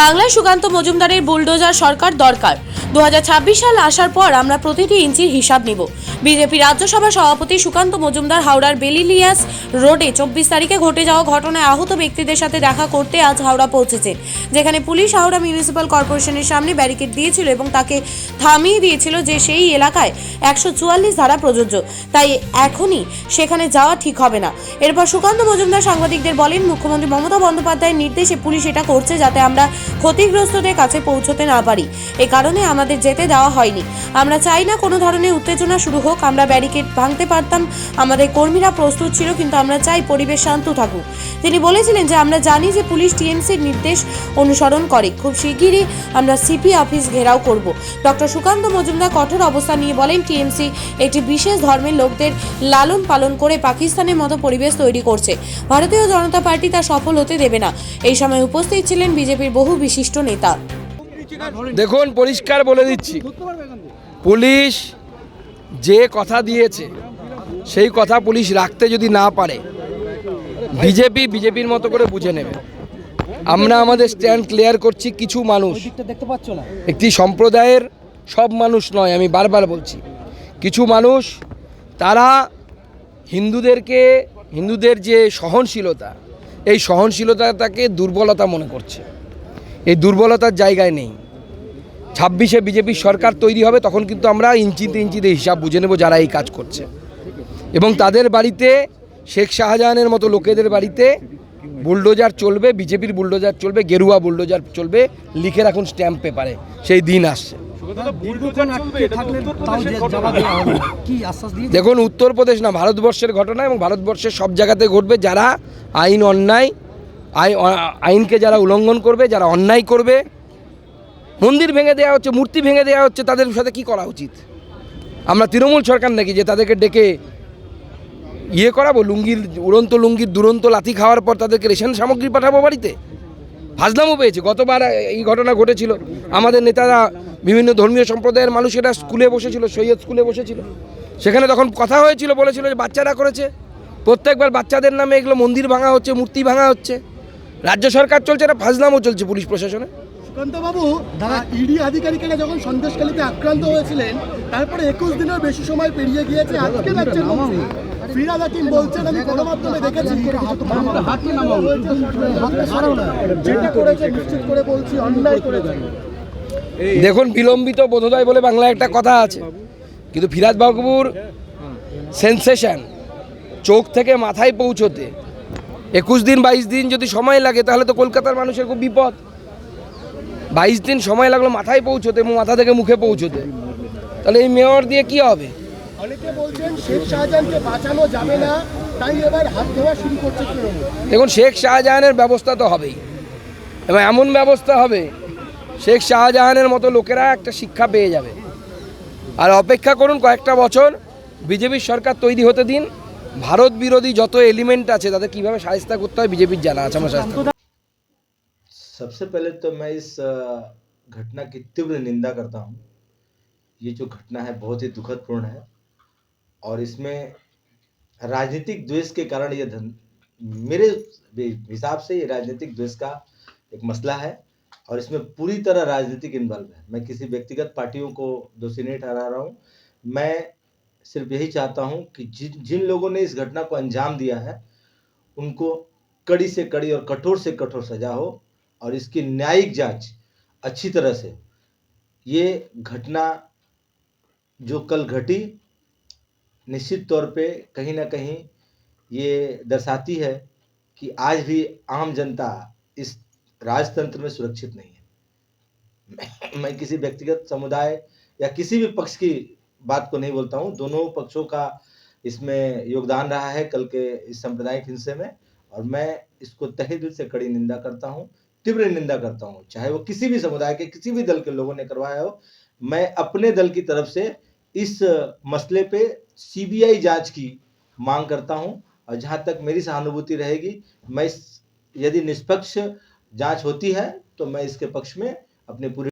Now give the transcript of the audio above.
বাংলায় সুকান্ত মজুমদারের বুলডোজার সরকার দরকার। দু হাজার ছাব্বিশ সাল আসার পর আমরা প্রতিটি ইঞ্চির হিসাব নিব। বিজেপি রাজ্যসভা সভাপতি সুকান্ত মজুমদার হাওড়ার বেলিলিয়াস রোডে চব্বিশ তারিখে ঘটে যাওয়া ঘটনায় আহত ব্যক্তিদের সাথে দেখা করতে আজ হাওড়া পৌঁছেছেন যেখানে পুলিশ হাওড়া মিউনিসিপ্যাল কর্পোরেশনের সামনে ব্যারিকেড দিয়েছিল এবং তাকে থামিয়ে দিয়েছিল যে সেই এলাকায় একশো চুয়াল্লিশ ধারা প্রযোজ্য। তাই এখনই সেখানে যাওয়া ঠিক হবে না। এরপর সুকান্ত মজুমদার সাংবাদিকদের বলেন, মুখ্যমন্ত্রী মমতা বন্দ্যোপাধ্যায়ের নির্দেশে পুলিশ এটা করছে যাতে আমরা ক্ষতিগ্রস্তদের কাছে পৌঁছতে না পারি। এ কারণে আমাদের যেতে দেওয়া হয়নি। আমরা চাই না কোনো ধরনের উত্তেজনা শুরু হোক আমরা ব্যারিকেড ভাঙতে পারতাম, আমাদের কর্মীরা প্রস্তুত ছিল, কিন্তু আমরা চাই পরিবেশ শান্ত থাকুক। তিনি বলেছিলেন যে, আমরা জানি যে পুলিশ টিএমসির নির্দেশ অনুসরণ করে। খুব শিগগিরই আমরা সিপি অফিস ঘেরাও করব। ডক্টর সুকান্ত মজুমদার কঠোর অবস্থান নিয়ে বলেন, টিএমসি একটি বিশেষ ধর্মের লোকদের লালন পালন করে পাকিস্তানের মতো পরিবেশ তৈরি করছে। ভারতীয় জনতা পার্টি তা সফল হতে দেবে না। এই সময় উপস্থিত ছিলেন বিজেপির বহু বিশিষ্ট নেতা। দেখুন, পরিষ্কার বলে দিচ্ছি। পুলিশ যে কথা দিয়েছে, সেই কথা পুলিশ রাখতে যদি না পারে, বিজেপি বিজেপির মতো করে বুঝে নেবে। আমরা আমাদের স্ট্যান্ড ক্লিয়ার করছি, কিছু মানুষ দেখতে পাচ্ছ না একটি সম্প্রদায়ের সব মানুষ নয়, আমি বারবার বলছি। কিছু মানুষ, তারা হিন্দুদেরকে, হিন্দুদের যে সহনশীলতা, এই সহনশীলতাটাকে দুর্বলতা মনে করছে। এই দুর্বলতার জায়গায় নেই। ছাব্বিশে বিজেপির সরকার তৈরি হবে তখন কিন্তু আমরা ইঞ্চিতে ইঞ্চিতে হিসাব বুঝে নেব যারা এই কাজ করছে। এবং তাদের বাড়িতে শেখ শাহজাহানের মতো লোকেদের বাড়িতে বুলডোজার চলবে বিজেপির বুলডোজার চলবে গেরুয়া বুলডোজার চলবে লিখে রাখুন স্ট্যাম্প পেপারে সেই দিন আসছে। দেখুন উত্তরপ্রদেশ না ভারতবর্ষের ঘটনা এবং ভারতবর্ষের সব জায়গাতে ঘটবে যারা আইন অন্যায় আই- আইনকে যারা উল্লঙ্ঘন করবে যারা অন্যায় করবে মন্দির ভেঙে দেওয়া হচ্ছে, মূর্তি ভেঙে দেওয়া হচ্ছে, তাদের সাথে কি করা উচিত? আমরা তৃণমূল সরকার নাকি যে তাদেরকে ডেকে ইয়ে করাবো, লুঙ্গির, উড়ন্ত লুঙ্গির, দুরন্ত লাথি খাওয়ার পর তাদেরকে রেশন সামগ্রী পাঠাবো বাড়িতে? ফাজলামও পেয়েছে, গতবার এই ঘটনা ঘটেছিল। আমাদের নেতারা বিভিন্ন ধর্মীয় সম্প্রদায়ের মানুষেরা স্কুলে বসেছিল, সৈয়দ স্কুলে বসেছিল। সেখানে তখন কথা হয়েছিল, বলেছিল যে বাচ্চারা করেছে। প্রত্যেকবার বাচ্চাদের নামে এগুলো মন্দির ভাঙা হচ্ছে, মূর্তি ভাঙা হচ্ছে। রাজ্য সরকার চলছে, এটা ফাজলামও চলছে পুলিশ প্রশাসনে। সুকান্তবাবু ইডি আধিকারিকেরা যখন সন্দেশখালীতে আক্রান্ত হয়েছিলেন, তারপরে একুশ দিনের বেশি সময় পেরিয়ে গিয়েছে আজকে মন্ত্রী। ফিরাদ দেখেছি, যেটা দেখুন, বিলম্বিত বোধোদয় বলে বাংলায় একটা কথা আছে। কিন্তু ফিরাজ বাবুর সেন্সেশন, চোখ থেকে মাথায় পৌঁছতে, একুশ দিন, বাইশ দিন যদি সময় লাগে, তাহলে তো কলকাতার মানুষের খুব বিপদ। বাইশ দিন সময় লাগল মাথায় পৌঁছতে এবং মাথা থেকে মুখে পৌঁছতে। তাহলে এই মেয়র দিয়ে কি হবে? অনেকে বলছেন শেখ শাহজাহানকে বাঁচানো যাবে না তাই এবার হাত ধোয়া শুরু করছে দেখুন শেখ শাহজাহানের ব্যবস্থা তো হবেই। এবং এমন ব্যবস্থা হবে শেখ শাহজাহানের মতো লোকেরা একটা শিক্ষা পেয়ে যাবে। আর অপেক্ষা করুন কয়েকটা বছর বিজেপির সরকার তৈরি হতে দিন। ভারত বিরোধী যত এলিমেন্ট আছে তাদের কীভাবে সাহিস্তা করতে হয় বিজেপির জানা আছে আমার সাহিস্তা सबसे पहले तो मैं इस घटना की तीव्र निंदा करता हूँ। ये जो घटना है बहुत ही दुखदपूर्ण है और इसमें राजनीतिक द्वेष के कारण ये धन, मेरे हिसाब से ये राजनीतिक द्वेष का एक मसला है और इसमें पूरी तरह राजनीतिक इन्वॉल्व है। मैं किसी व्यक्तिगत पार्टियों को दोषी नहीं ठहरा रहा हूँ। मैं सिर्फ़ यही चाहता हूँ कि जिन जिन लोगों ने इस घटना को अंजाम दिया है, उनको कड़ी से कड़ी और कठोर से कठोर सजा हो। और इसकी न्यायिक जाँच अच्छी तरह से। ये घटना जो कल घटी, निश्चित तौर पे कहीं ना कहीं ये दर्शाती है कि आज भी आम जनता इस राजतंत्र में सुरक्षित नहीं है। मैं- किसी व्यक्तिगत समुदाय या किसी भी पक्ष की बात को नहीं बोलता हूँ। दोनों पक्षों का इसमें योगदान रहा है कल के इस सांप्रदायिक हिंसे में और मैं इसको तहे दिल से कड़ी निंदा करता हूँ। तीव्र निंदा करता हूँ, चाहे वो किसी भी समुदाय के, किसी भी दल के लोगों ने करवाया हो, मैं अपने दल की तरफ़ से इस मसले पे सीबीआई जाँच की मांग करता हूँ, और जहाँ तक मेरी सहानुभूति रहेगी, मैं यदि निष्पक्ष जाँच होती है तो मैं इसके पक्ष में अपने पूरी